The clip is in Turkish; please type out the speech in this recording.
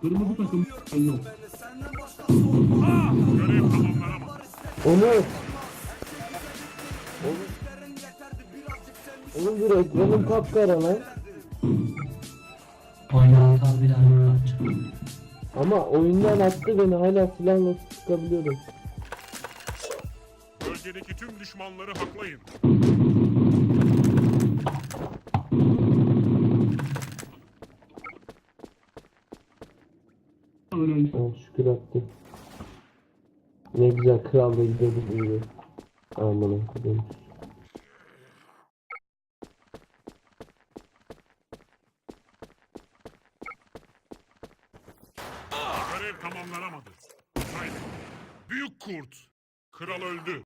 Kırmızı takım yok. Görev tamamlanamadı. Onur. Oğlum. Dur ekranım kapkara lan. Oynadık abi daha ne yapacağım? Ama oyundan attı beni hala silahla sıkabiliyorum. Bölgedeki tüm düşmanları haklayın. Öyle Oh şükür attı. Ne güzel kralla gidiyorduk iyi. Aman okudum. Görev tamamlanamadı. Haydi. Büyük kurt. Kral öldü.